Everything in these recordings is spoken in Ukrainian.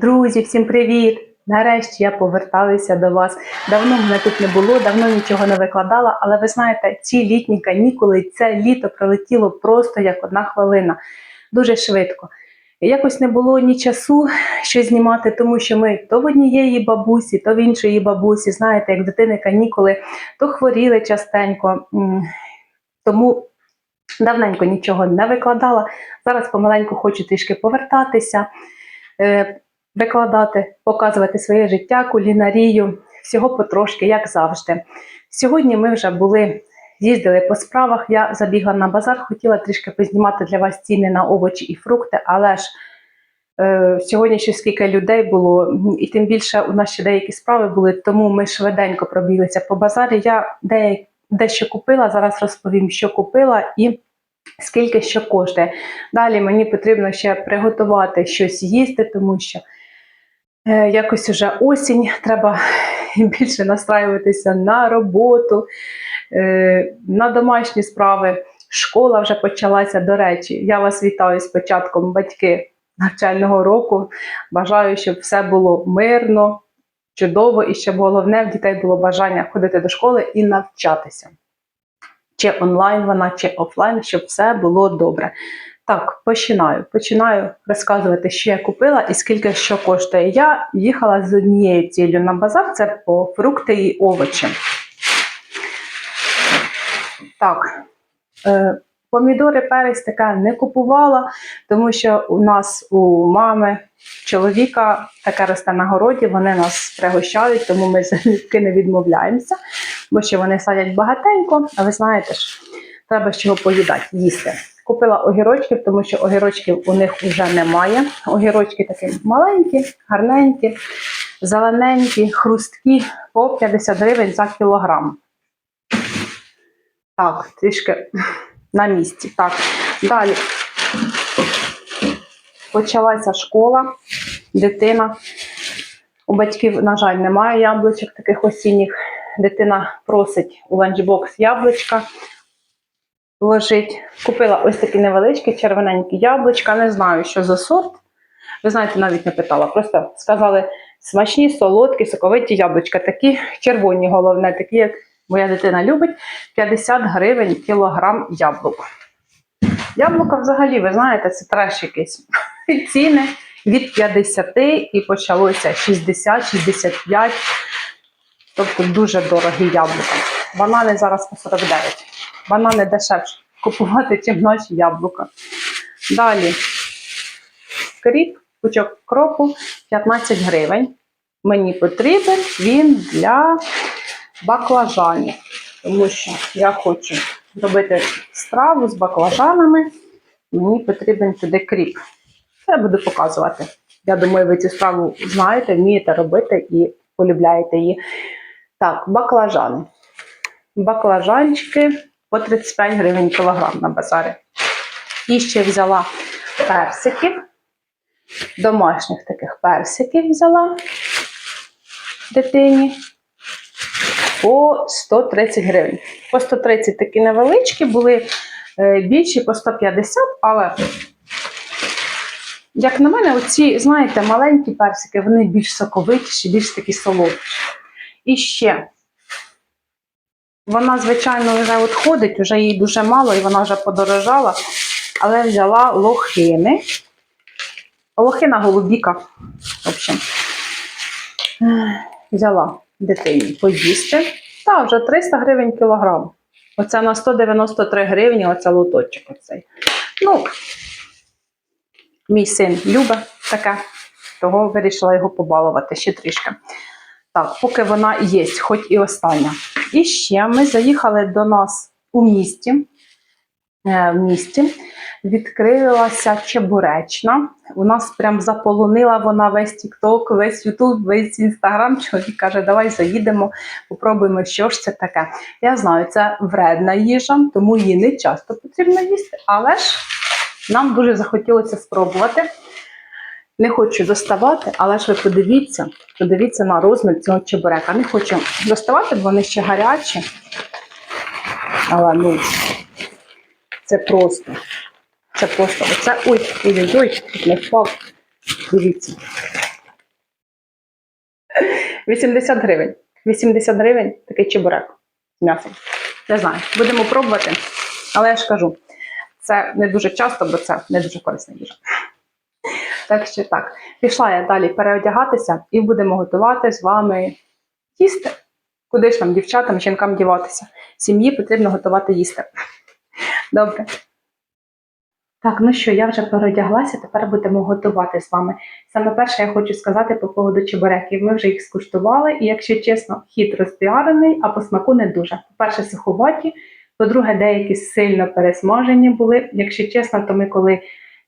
Друзі, всім привіт! Нарешті я поверталася до вас. Давно мене тут не було, давно нічого не викладала, але ви знаєте, ці літні канікули, це літо пролетіло просто як одна хвилина, дуже швидко. Якось не було ні часу щось знімати, тому що ми то в однієї бабусі, то в іншої бабусі, знаєте, як дитини канікули, то хворіли частенько. Тому давненько нічого не викладала. Зараз помаленьку хочу трішки повертатися, е, викладати, показувати своє життя, кулінарію, всього потрошки, як завжди. Сьогодні ми вже були, їздили по справах. Я забігла на базар, хотіла трішки познімати для вас ціни на овочі і фрукти, але ж е, сьогодні ще скільки людей було, і тим більше у нас ще деякі справи були, тому ми швиденько пробіглися по базарі. Я дещо купила. Зараз розповім, що купила і скільки що коштує. Далі мені потрібно ще приготувати щось їсти, тому що якось уже осінь, треба більше настраюватися на роботу, е, на домашні справи. Школа вже почалася. До речі, я вас вітаю з початком батьки навчального року. Бажаю, щоб все було мирно, чудово, і щоб головне в дітей було бажання ходити до школи і навчатися. Чи онлайн вона, чи офлайн, щоб все було добре. Так, починаю. Починаю розказувати, що я купила і скільки що коштує. Я їхала з однією ціллю на базар, це по фрукти і овочі. Так, е, помідори, перець таке не купувала, тому що у нас у мами чоловіка таке росте на городі, вони нас пригощають, тому ми залюбки не відмовляємося, бо ще вони садять багатенько, а ви знаєте ж, треба з чого поїдати, їсти. Купила огірочків, тому що огірочків у них вже немає. Огірочки такі маленькі, гарненькі, зелененькі, хрусткі, по 50 гривень за кілограм. Так, трішки на місці. Так, далі почалася школа, дитина. У батьків, на жаль, немає яблучок таких осінніх. Дитина просить у ланчбокс яблучка ложить. Купила ось такі невеличкі червоненькі яблучка. Не знаю, що за сорт. Ви знаєте, навіть не питала. Просто сказали смачні, солодкі, соковиті яблучка. Такі червоні, головне, такі, як моя дитина любить. 50 гривень кілограм яблук. Яблука взагалі, ви знаєте, це треш якийсь. Ціни від 50 і почалося 60-65. Тобто дуже дорогі яблука. Банани зараз по 49. Банани дешевше купувати, ніж наші яблука. Далі кріп, пучок кропу 15 гривень. Мені потрібен він для баклажанів, тому що я хочу зробити страву з баклажанами. Мені потрібен туди кріп. Це я буду показувати. Я думаю, ви цю страву знаєте, вмієте робити і полюбляєте її. Так, баклажани. Баклажанчики по 35 гривень кілограм на базарі. І ще взяла персиків, домашніх таких персиків взяла дитині по 130 гривень. По 130 такі невеличкі, були е, більші по 150, але, як на мене, оці, знаєте, маленькі персики, вони більш соковитіші, більш такі солодкі. І ще вона, звичайно, вже от ходить, вже їй дуже мало, і вона вже подорожала, але взяла лохини. Лохина голубіка. В общем, взяла дитині поїсти. Та, вже 300 гривень кілограм. Оце на 193 гривні, оце лоточок оцей. Ну, мій син любить таке, того вирішила його побалувати ще трішки. Так, поки вона є, хоч і остання. І ще ми заїхали до нас у місті. Е, В місті відкрилася чебуречна. У нас прям заполонила вона весь Тікток, весь Ютуб, весь Інстаграм. Чоловік каже, давай заїдемо, попробуємо, що ж це таке. Я знаю, це вредна їжа, тому її не часто потрібно їсти, але ж нам дуже захотілося спробувати. Не хочу доставати, але ж ви подивіться, подивіться на розмір цього чебурека. Не хочу доставати, бо вони ще гарячі. Але ну, це просто. Це просто. Оце. Ой, ой, ой, не впав. Дивіться. 80 гривень. 80 гривень такий чебурек з м'ясом. Не знаю, будемо пробувати. Але я ж кажу, це не дуже часто, бо це не дуже корисна їжа. Так що так, пішла я далі переодягатися і будемо готувати з вами їсти. Куди ж нам, дівчатам, жінкам діватися? Сім'ї потрібно готувати їсти. Добре. Так, ну що, я вже переодяглася, тепер будемо готувати з вами. Саме перше я хочу сказати по поводу чебуреків. Ми вже їх скуштували, і якщо чесно, хід розпіарений, а по смаку не дуже. По-перше, суховаті, по-друге, деякі сильно пересмажені були. Якщо чесно, то ми коли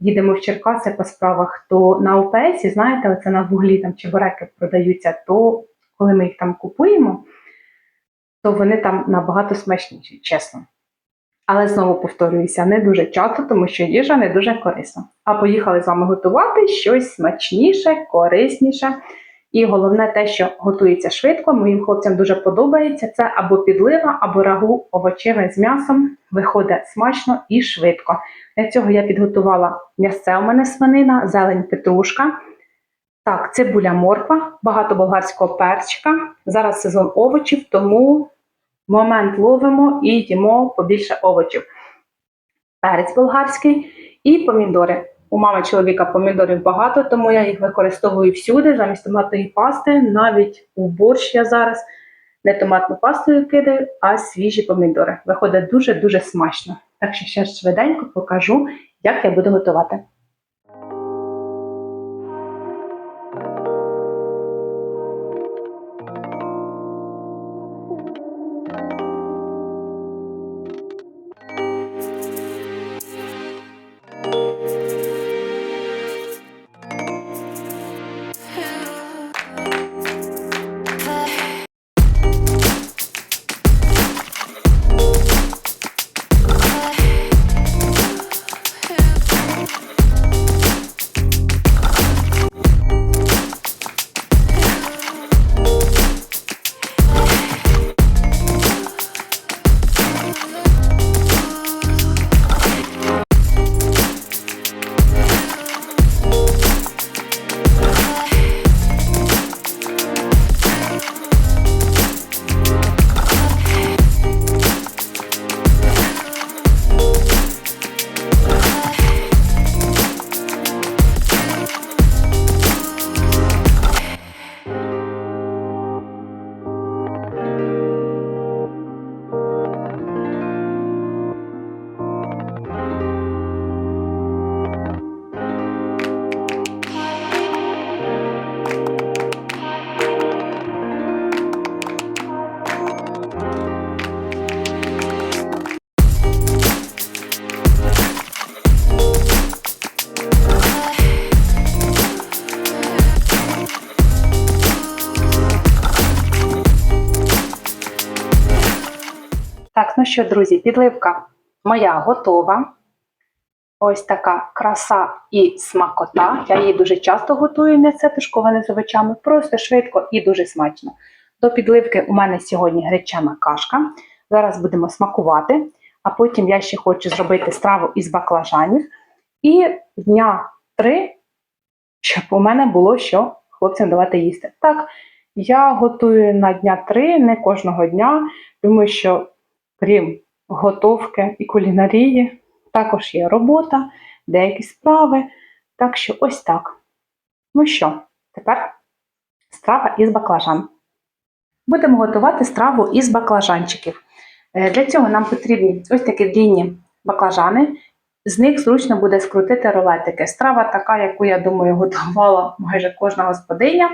їдемо в Черкаси по справах, то на ОПС, знаєте, оце на вуглі там чебуреки продаються, то коли ми їх там купуємо, то вони там набагато смачніші, чесно. Але знову повторююся, не дуже часто, тому що їжа не дуже корисна. А поїхали з вами готувати щось смачніше, корисніше. І головне те, що готується швидко, моїм хлопцям дуже подобається. Це або підлива, або рагу овочеве з м'ясом. Виходить смачно і швидко. Для цього я підготувала м'ясце у мене свинина, зелень петрушка. Так, цибуля морква, багато болгарського перчика. Зараз сезон овочів, тому момент ловимо і їмо побільше овочів. Перець болгарський і помідори. У мами чоловіка помідорів багато, тому я їх використовую всюди, замість томатної пасти. Навіть у борщ я зараз не томатну пастою кидаю, а свіжі помідори. Виходить дуже-дуже смачно. Так що ще швиденько покажу, як я буду готувати. Що, друзі, підливка моя готова. Ось така краса і смакота. Я її дуже часто готую м'ясце тушковане з овочами, просто швидко і дуже смачно. До підливки у мене сьогодні гречана кашка. Зараз будемо смакувати, а потім я ще хочу зробити страву із баклажанів. І дня три, щоб у мене було що хлопцям давати їсти. Так, я готую на дня три, не кожного дня, тому що крім готовки і кулінарії, також є робота, деякі справи. Так що ось так. Ну що, тепер страва із баклажан. Будемо готувати страву із баклажанчиків. Е, Для цього нам потрібні ось такі длінні баклажани. З них зручно буде скрутити рулетики. Страва така, яку, я думаю, готувала майже кожна господиня.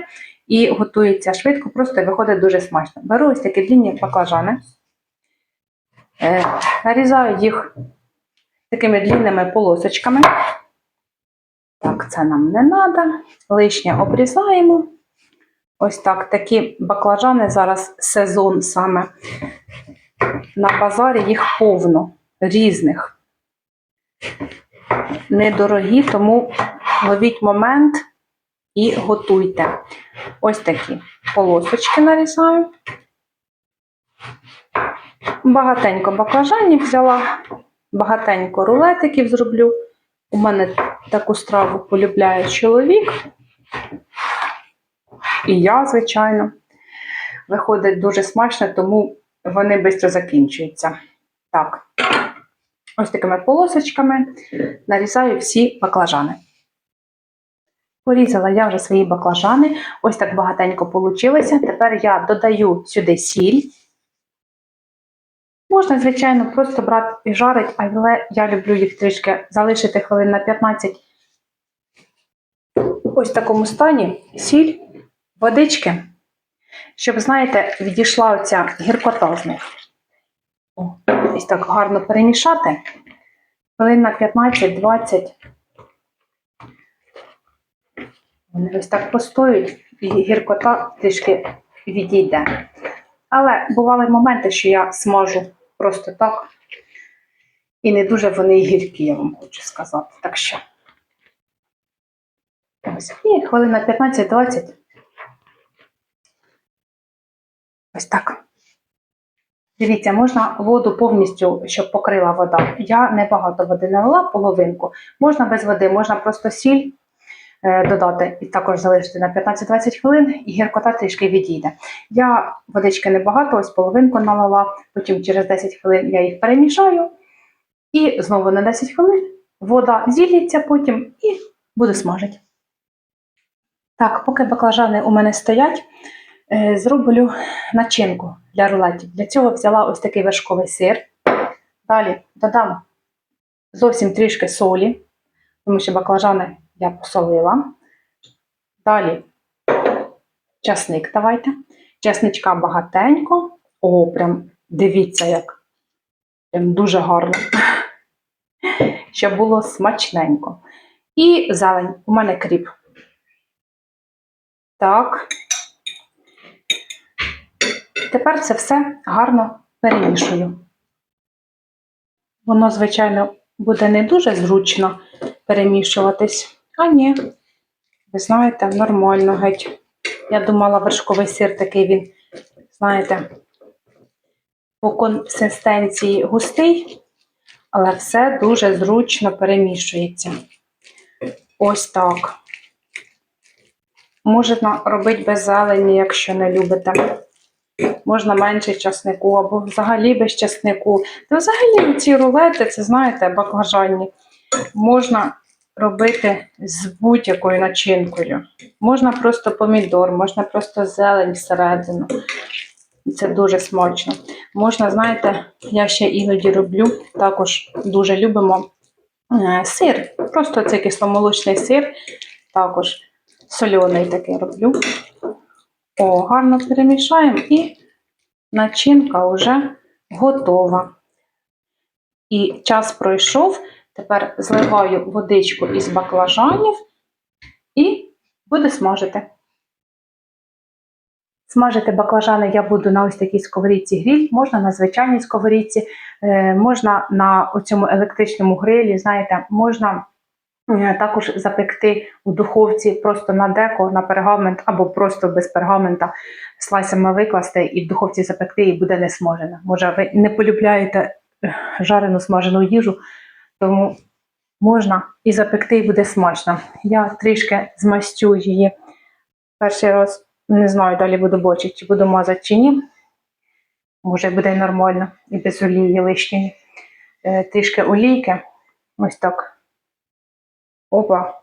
І готується швидко, просто виходить дуже смачно. Беру ось такі длінні баклажани. Е, нарізаю їх такими длинними полосочками. Так, це нам не треба. Лишнє обрізаємо. Ось так. Такі баклажани зараз сезон саме. На базарі їх повно, різних. Недорогі, тому ловіть момент і готуйте. Ось такі полосочки нарізаю. Багатенько баклажанів взяла, багатенько рулетиків зроблю. У мене таку страву полюбляє чоловік. І я, звичайно. виходить дуже смачно, тому вони швидко закінчуються. Так, ось такими полосочками нарізаю всі баклажани. Порізала я вже свої баклажани. Ось так багатенько вийшло. Тепер я додаю сюди сіль. Можна, звичайно, просто брати і жарити, але я люблю їх трішки залишити хвилин на 15. Ось в такому стані сіль, водички, щоб, знаєте, відійшла оця гіркота з них. О, ось так гарно перемішати. Хвилин на 15-20. Вони ось так постоють, і гіркота трішки відійде. Але бували моменти, що я смажу просто так. І не дуже вони гіркі, я вам хочу сказати. Так що. Ось. І хвилин на 15-20. Ось так. Дивіться, можна воду повністю, щоб покрила вода. Я небагато води налила, половинку. Можна без води, можна просто сіль додати і також залишити на 15-20 хвилин, і гіркота трішки відійде. Я водички небагато, ось половинку налила, потім через 10 хвилин я їх перемішаю. І знову на 10 хвилин вода зілється потім і буду смажити. Так, поки баклажани у мене стоять, е, зроблю начинку для рулетів. Для цього взяла ось такий вершковий сир. Далі додам зовсім трішки солі, тому що баклажани я посолила. Далі часник давайте. Часничка багатенько. О, прям дивіться, як прям дуже гарно. Щоб було смачненько. І зелень. У мене кріп. Так. Тепер це все гарно перемішую. Воно, звичайно, буде не дуже зручно перемішуватись. А ні, ви знаєте, нормально геть. Я думала, вершковий сир такий він, знаєте, по консистенції густий, але все дуже зручно перемішується. Ось так. Можна робити без зелені, якщо не любите. Можна менше часнику, або взагалі без часнику. Та взагалі ці рулети, це знаєте, баклажанні, можна робити з будь-якою начинкою. Можна просто помідор, можна просто зелень всередину. Це дуже смачно. Можна, знаєте, я ще іноді роблю, також дуже любимо е, сир. Просто цей кисломолочний сир, також соляний такий роблю. О, гарно перемішаємо і начинка вже готова. І час пройшов. Тепер зливаю водичку із баклажанів і буду смажити. Смажити баклажани я буду на ось такій сковорідці гриль, можна на звичайній сковорідці, е, можна на цьому електричному грилі, знаєте, можна е, також запекти у духовці просто на деко, на пергамент або просто без пергамента слайсами викласти і в духовці запекти, і буде не смажена. Може, ви не полюбляєте е, жарену смажену їжу, тому можна і запекти, і буде смачно. Я трішки змастю її перший раз. Не знаю, далі буду бачити, чи буду мазати чи ні. Може, буде нормально і без олії лишньої. Е, трішки олійки. Ось так. Опа.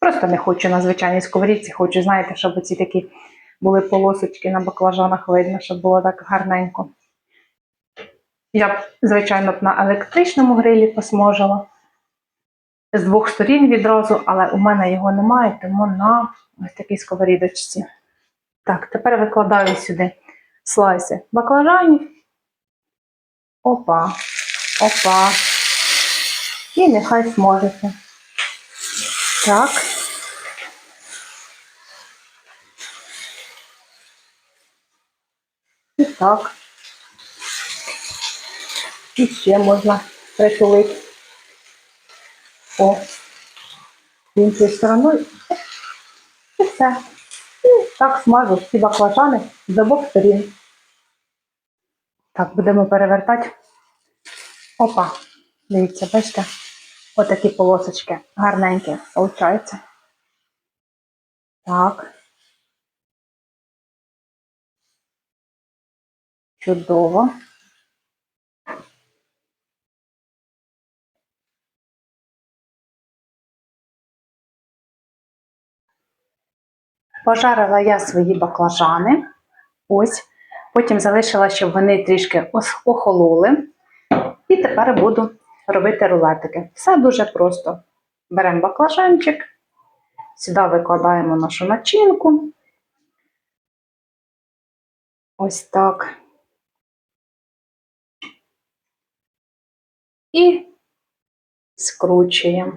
Просто не хочу на звичайній сковорідці, хочу, знаєте, щоб ці такі були полосочки на баклажанах видно, щоб було так гарненько. Я б, звичайно, б на електричному грилі посможила з двох сторін відразу, але у мене його немає, тому на ось такій сковорідочці. Так, тепер викладаю сюди слайси баклажанів. Опа, опа. І нехай смажиться. Так. І так. І ще можна притулити по іншою стороною. І все. І так смажу всі баклажани з обох сторін. Так, будемо перевертати. Опа, дивіться, бачите, отакі полосочки гарненькі виходить. Так. Чудово. Пожарила я свої баклажани. Ось. Потім залишила, щоб вони трішки охололи. І тепер буду робити рулетики. Все дуже просто. Беремо баклажанчик, сюди викладаємо нашу начинку. Ось так. І скручуємо.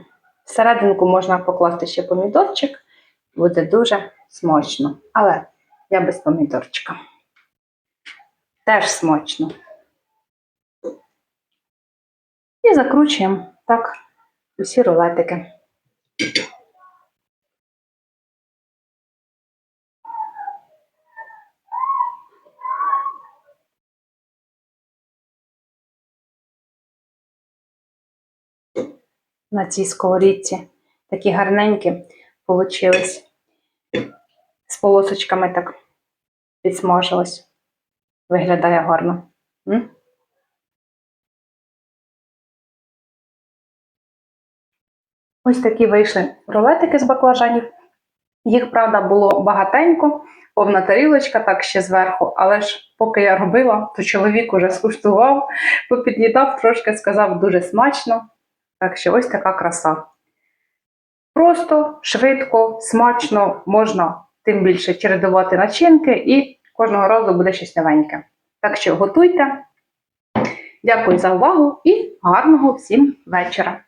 Всерединку можна покласти ще помідорчик, буде дуже смачно. Але я без помідорчика. Теж смачно. І закручуємо так усі рулетики. На цій сковорідці такі гарненькі получились. З полосочками так підсмажилось. Виглядає гарно. М? Ось такі вийшли рулетики з баклажанів. Їх, правда, було багатенько, повна тарілочка, так ще зверху. Але ж поки я робила, то чоловік уже скуштував, попід'їдав трошки, сказав дуже смачно. Так що ось така краса. Просто, швидко, смачно можна тим більше чередувати начинки і кожного разу буде щось новеньке. Так що готуйте. Дякую за увагу і гарного всім вечора!